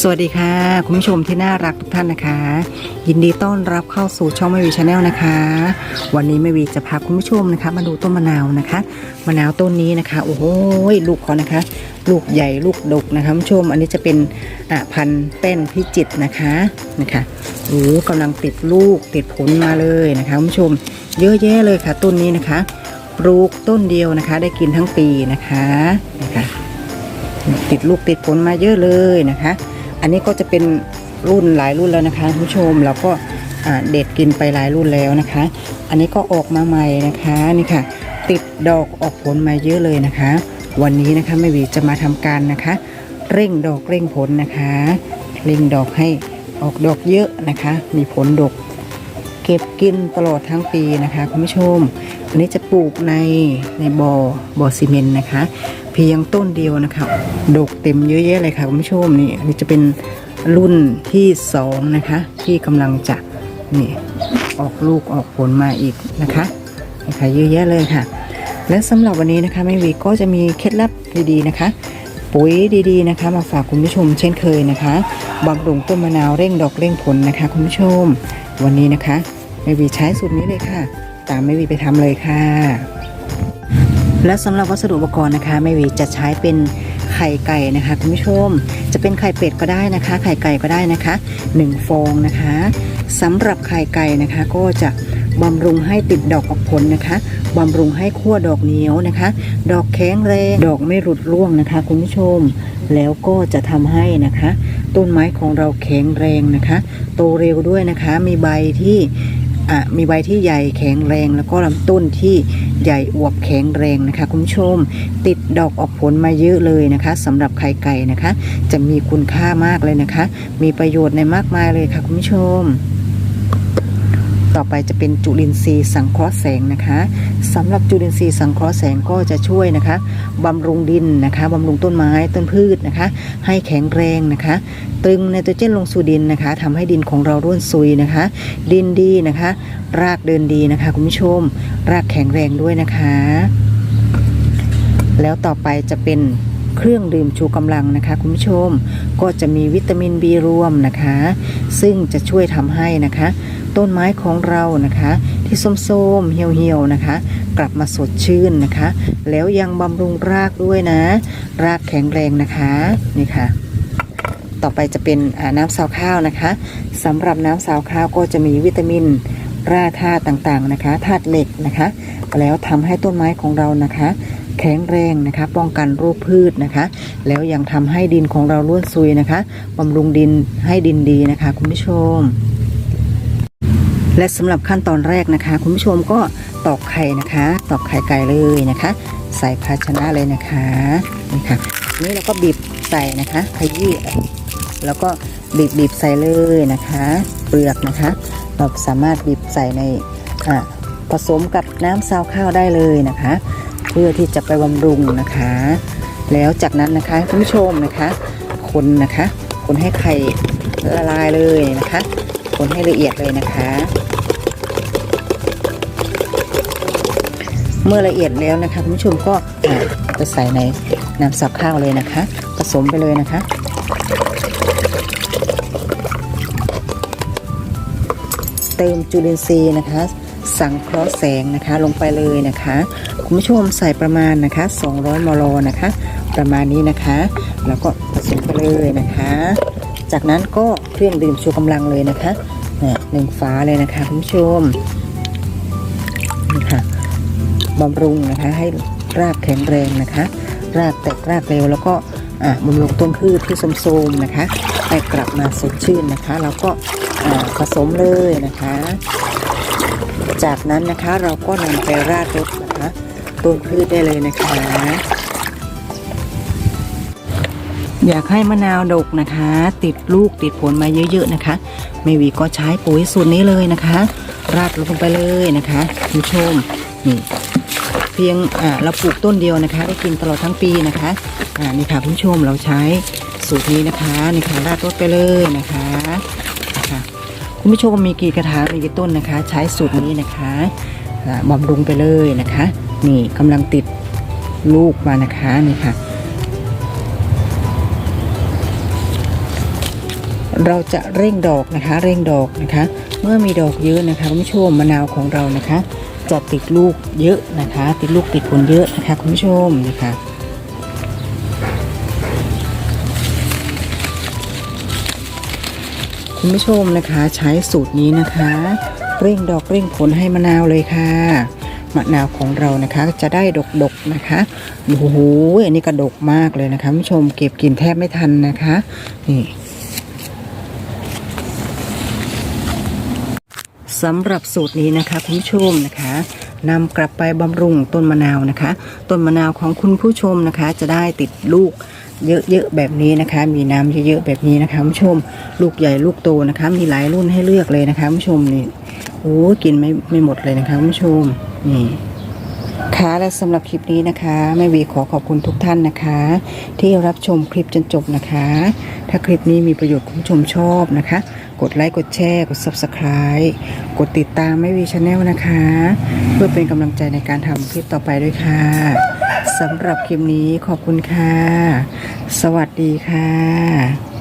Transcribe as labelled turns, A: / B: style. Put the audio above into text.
A: สวัสดีค่ะ คุณผู้ชมที่น่ารักทุกท่านนะคะ ยินดีต้อนรับเข้าสู่ช่องแม่วีชาแนลนะคะ วันนี้แม่วีจะพาคุณผู้ชมนะคะ มาดูต้นมะนาวนะคะมะนาวต้นนี้นะคะ โอ้โหลูกเขานะคะ ลูกใหญ่ลูกดกนะคะคุณผู้ชม อันนี้จะเป็นอะพันธุ์แป้นพิจิตนะคะนะคะโอ้กำลังติดลูกติดผลมาเลยนะคะคุณผู้ชม เยอะแยะเลยค่ะ ต้นนี้นะคะปลูกต้นเดียวนะคะ ได้กินทั้งปีนะคะนะคะ ติดลูกติดผลมาเยอะเลยนะคะ อันนี้ก็จะเป็นรุ่นหลายรุ่นแล้วนะคะคุณผู้ชมเราก็เด็ดกินไปหลายรุ่นแล้วนะคะ อันนี้ก็ออกมาใหม่นะคะนี่ค่ะ ติดดอกออกผลมาเยอะเลยนะคะ วันนี้นะคะแม่วีจะมาทำการนะคะ เร่งดอกเร่งผลนะคะ เร่งดอกให้ออกดอกเยอะนะคะ มีผลดก เก็บกินตลอดทั้งปีนะคะคุณผู้ชม อันนี้จะปลูกในในบอ่อบ่อซีเมนต์นะคะ เพียงต้นเดียวนะคะ ดกเต็มเยอะแยะเลยค่ะคุณผู้ชมนี่อันนี้จะเป็นรุ่นที่สองนะคะ ที่กำลังจะนี่ออกลูกออกผลมาอีกนะคะนะคะเยอะแยะเลยค่ะ และสำหรับวันนี้นะคะแม่วีก็จะมีเคล็ดลับดีๆนะคะ ปุ๋ยดีๆนะคะ มาฝากคุณผู้ชมเช่นเคยนะคะบำรุงต้นมะนาวเร่งดอกเร่งผลนะคะ คุณผู้ชม วันนี้นะคะแม่วีใช้สูตรนี้เลยค่ะ ตามแม่วีไปทำเลยค่ะ และสำหรับวัสดุอุปกรณ์นะคะแม่วีจะใช้เป็นไข่ไก่นะคะคุณผู้ชม จะเป็นไข่เป็ดก็ได้นะคะ ไข่ไก่ก็ได้นะคะ 1 ฟองนะคะสำหรับไข่ไก่นะคะก็จะบำรุงให้ติดดอกออกผลนะคะบำรุงให้ขั้วดอกเหนียวนะคะ ดอกแข็งแรงดอกไม่หลุดร่วงนะคะ คุณผู้ชม แล้วก็จะทำให้นะคะ ต้นไม้ของเราแข็งแรงนะคะ โตเร็วด้วยนะคะ มีใบที่ มีใบที่ใหญ่แข็งแรง แล้วก็ลำต้นที่ใหญ่อวบแข็งแรงนะคะ คุณผู้ชม ติดดอกออกผลมาเยอะเลยนะคะสำหรับไข่ไก่นะคะ จะมีคุณค่ามากเลยนะคะ มีประโยชน์ในมากมายเลยค่ะคุณผู้ชม ต่อไปจะเป็นจุลินทรีย์สังเคราะห์แสงนะคะสำหรับจุลินทรีย์สังเคราะห์แสงก็จะช่วยนะคะบำรุงดินนะคะบำรุงต้นไม้ต้นพืชนะคะ ให้แข็งแรงนะคะ ตึงไนโตรเจนลงสู่ดินนะคะทำให้ดินของเราร่วนซุยนะคะ ดินดีนะคะ รากเดินดีนะคะคุณผู้ชม รากแข็งแรงด้วยนะคะ แล้วต่อไปจะเป็นเครื่องดื่มชูกำลังนะคะคุณผู้ชมก็จะมีวิตามิน B รวมนะคะ ซึ่งจะช่วยทำให้นะคะ ต้นไม้ของเรานะคะ ที่ส้มๆเหี่ยวๆนะคะ กลับมาสดชื่นนะคะ แล้วยังบำรุงรากด้วยนะ รากแข็งแรงนะคะนี่ค่ะ ต่อไปจะเป็นน้ำซาวข้าวนะคะสำหรับน้ำซาวข้าวก็จะมีวิตามินแร่ธาตุต่างๆนะคะธาตุเหล็กนะคะ แล้วทำให้ต้นไม้ของเรานะคะ แข็งแรงนะคะ ป้องกันโรคพืชนะคะ แล้วยังทำให้ดินของเราร่วนซุยนะคะบำรุงดินให้ดินดีนะคะ คุณผู้ชม และสำหรับขั้นตอนแรกนะคะ คุณผู้ชมก็ตอกไข่นะคะ ตอกไข่ไก่เลยนะคะ ใส่ภาชนะเลยนะคะนี่ค่ะนี่เราก็บีบใส่นะคะขยี้แล้วก็บีบบีบใส่เลยนะคะ เปลือกนะคะ เราสามารถบีบใส่ในอ่าผสมกับน้ำซาวข้าวได้เลยนะคะ เพื่อที่จะไปบำรุงนะคะ แล้วจากนั้นนะคะคุณผู้ชมนะคะ คนนะคะ คนให้ไข่ละลายเลยนะคะ คนให้ละเอียดเลยนะคะ เมื่อละเอียดแล้วนะคะคุณผู้ชมก็อ่าจะใส่ในน้ำสับข้าวเลยนะคะ ผสมไปเลยนะคะ เติมจุลินทรีย์นะคะ สังเคราะห์แสงนะคะลงไปเลยนะคะคุณผู้ชมใส่ประมาณนะคะ 200 มลนะคะ ประมาณนี้นะคะ แล้วก็ผสมไปเลยนะคะ จากนั้นก็เครื่องดื่มชูกำลังเลยนะคะเนี่ยหนึ่งฝาเลยนะคะคุณผู้ชมนี่ค่ะ บำรุงนะคะ ให้รากแข็งแรงนะคะ รากแตกรากเร็วแล้วก็บำรุงต้นพืชที่โทมๆนะคะให้กลับมาสดชื่นนะคะแล้วก็ผสมเลยนะคะ จากนั้นนะคะเราก็นำไปราดรดนะคะต้นพืชได้เลยนะคะ อยากให้มะนาวดกนะคะ ติดลูกติดผลมาเยอะๆนะคะแม่วีก็ใช้ปุ๋ยสูตรนี้เลยนะคะ ราดลงไปเลยนะคะคุณผู้ชมนี่ เพียงเราปลูกต้นเดียวนะคะได้กินตลอดทั้งปีนะคะนี่ค่ะคุณผู้ชมเราใช้สูตรนี้นะคะนี่ค่ะราดรดไปเลยนะคะนะคะคุณผู้ชมมีกี่กระถางมีกี่ต้นนะคะ ใช้สูตรนี้นะคะอ่าบำรุงไปเลยนะคะ นี่กำลังติดลูกมานะคะนี่ค่ะ เราจะเร่งดอกนะคะ เร่งดอกนะคะ เมื่อมีดอกเยอะนะคะคุณผู้ชมมะนาวของเรานะคะ จะติดลูกเยอะนะคะ ติดลูกติดผลเยอะนะคะคุณผู้ชมนะคะคุณผู้ชมนะคะใช้สูตรนี้นะคะ เร่งดอกเร่งผลให้มะนาวเลยค่ะมะนาวของเรานะคะจะได้ดกๆนะคะโอ้โหอันนี้กระดกมากเลยนะคะคุณผู้ชมเก็บกินแทบไม่ทันนะคะนี่ สำหรับสูตรนี้นะคะคุณผู้ชมนะคะนำกลับไปบำรุงต้นมะนาวนะคะ ต้นมะนาวของคุณผู้ชมนะคะ จะได้ติดลูกเยอะๆแบบนี้นะคะ มีน้ำเยอะๆแบบนี้นะคะคุณผู้ชม ลูกใหญ่ลูกโตนะคะ มีหลายรุ่นให้เลือกเลยนะคะคุณผู้ชมนี่โอ้กินไม่ไม่หมดเลยนะคะคุณผู้ชมนี่ ค่ะและสำหรับคลิปนี้นะคะแม่วีขอขอบคุณทุกท่านนะคะ ที่รับชมคลิปจนจบนะคะ ถ้าคลิปนี้มีประโยชน์คุณผู้ชมชอบนะคะ กดไลค์กดแชร์กด subscribe กดติดตามแม่วีชาแนลนะคะ เพื่อเป็นกำลังใจในการทำคลิปต่อไปด้วยค่ะสำหรับคลิปนี้ขอบคุณค่ะ สวัสดีค่ะ